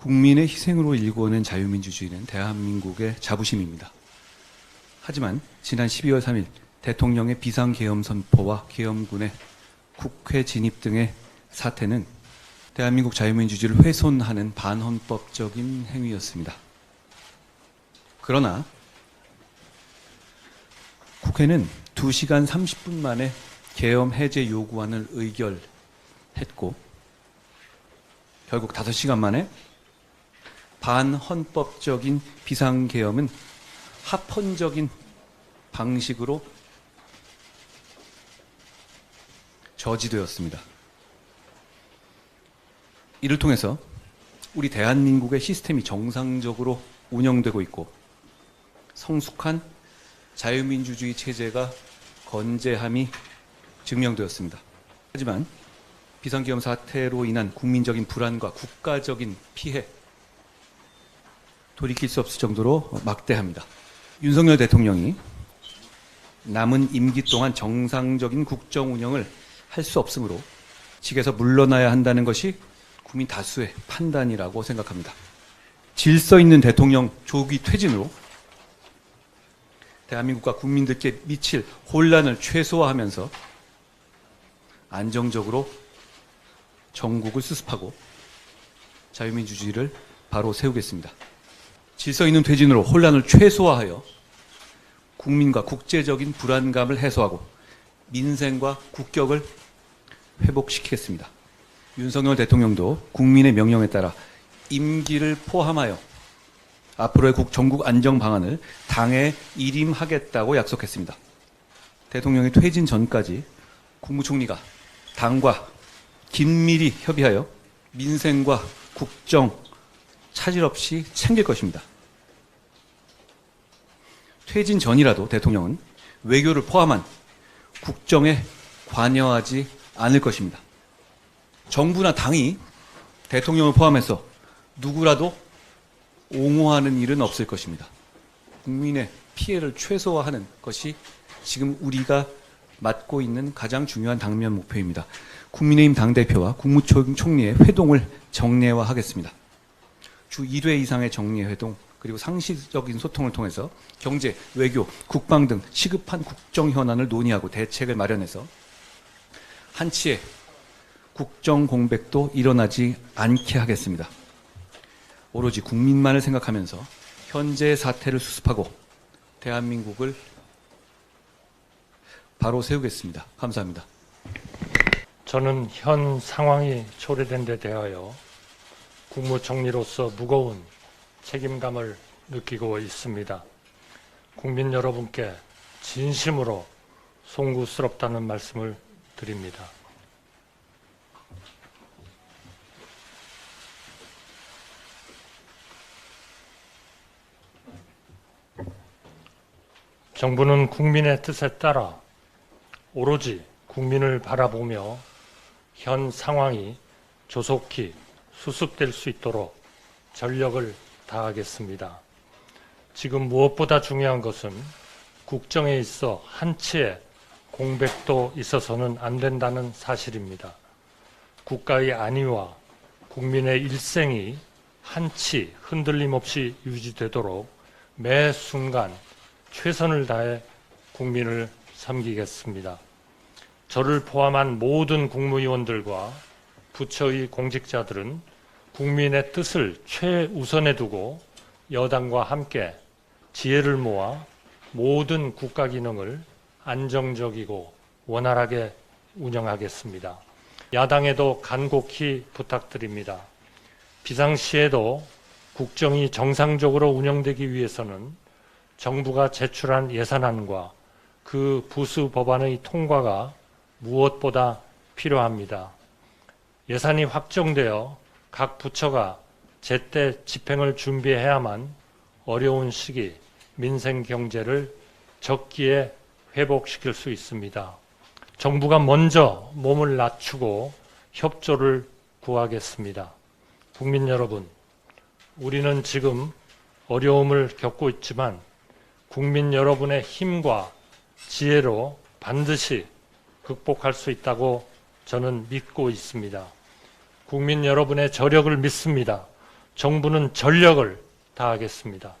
국민의 희생으로 일궈낸 자유민주주의는 대한민국의 자부심입니다. 하지만 지난 12월 3일 대통령의 비상계엄 선포와 계엄군의 국회 진입 등의 사태는 대한민국 자유민주주의를 훼손하는 반헌법적인 행위였습니다. 그러나 국회는 2시간 30분 만에 계엄 해제 요구안을 의결했고 결국 5시간 만에 반헌법적인 비상계엄은 합헌적인 방식으로 저지되었습니다. 이를 통해서 우리 대한민국의 시스템이 정상적으로 운영되고 있고 성숙한 자유민주주의 체제가 건재함이 증명되었습니다. 하지만 비상계엄 사태로 인한 국민적인 불안과 국가적인 피해 돌이킬 수 없을 정도로 막대합니다. 윤석열 대통령이 남은 임기 동안 정상적인 국정 운영을 할 수 없으므로 직에서 물러나야 한다는 것이 국민 다수의 판단이라고 생각합니다. 질서 있는 대통령 조기 퇴진으로 대한민국과 국민들께 미칠 혼란을 최소화하면서 안정적으로 전국을 수습하고 자유민주주의를 바로 세우겠습니다. 질서 있는 퇴진으로 혼란을 최소화하여 국민과 국제적인 불안감을 해소하고 민생과 국격을 회복시키겠습니다. 윤석열 대통령도 국민의 명령에 따라 임기를 포함하여 앞으로의 국 전국 안정 방안을 당에 일임하겠다고 약속했습니다. 대통령이 퇴진 전까지 국무총리가 당과 긴밀히 협의하여 민생과 국정 차질 없이 챙길 것입니다. 퇴진 전이라도 대통령은 외교를 포함한 국정에 관여하지 않을 것입니다. 정부나 당이 대통령을 포함해서 누구라도 옹호하는 일은 없을 것입니다. 국민의 피해를 최소화하는 것이 지금 우리가 맡고 있는 가장 중요한 당면 목표입니다. 국민의힘 당대표와 국무총리의 회동을 정례화하겠습니다. 주 1회 이상의 정례 회동 그리고 상시적인 소통을 통해서 경제, 외교, 국방 등 시급한 국정 현안을 논의하고 대책을 마련해서 한치의 국정 공백도 일어나지 않게 하겠습니다. 오로지 국민만을 생각하면서 현재 사태를 수습하고 대한민국을 바로 세우겠습니다. 감사합니다. 저는 현 상황이 초래된 데 대하여 국무총리로서 무거운 책임감을 느끼고 있습니다. 국민 여러분께 진심으로 송구스럽다는 말씀을 드립니다. 정부는 국민의 뜻에 따라 오로지 국민을 바라보며 현 상황이 조속히 수습될 수 있도록 전력을 다하겠습니다. 지금 무엇보다 중요한 것은 국정에 있어 한치의 공백도 있어서는 안 된다는 사실입니다. 국가의 안위와 국민의 일생이 한치 흔들림 없이 유지되도록 매 순간 최선을 다해 국민을 섬기겠습니다. 저를 포함한 모든 국무위원들과 부처의 공직자들은 국민의 뜻을 최우선에 두고 여당과 함께 지혜를 모아 모든 국가 기능을 안정적이고 원활하게 운영하겠습니다. 야당에도 간곡히 부탁드립니다. 비상시에도 국정이 정상적으로 운영되기 위해서는 정부가 제출한 예산안과 그 부수 법안의 통과가 무엇보다 필요합니다. 예산이 확정되어 각 부처가 제때 집행을 준비해야만 어려운 시기 민생 경제를 적기에 회복시킬 수 있습니다. 정부가 먼저 몸을 낮추고 협조를 구하겠습니다. 국민 여러분, 우리는 지금 어려움을 겪고 있지만 국민 여러분의 힘과 지혜로 반드시 극복할 수 있다고 저는 믿고 있습니다. 국민 여러분의 저력을 믿습니다. 정부는 전력을 다하겠습니다.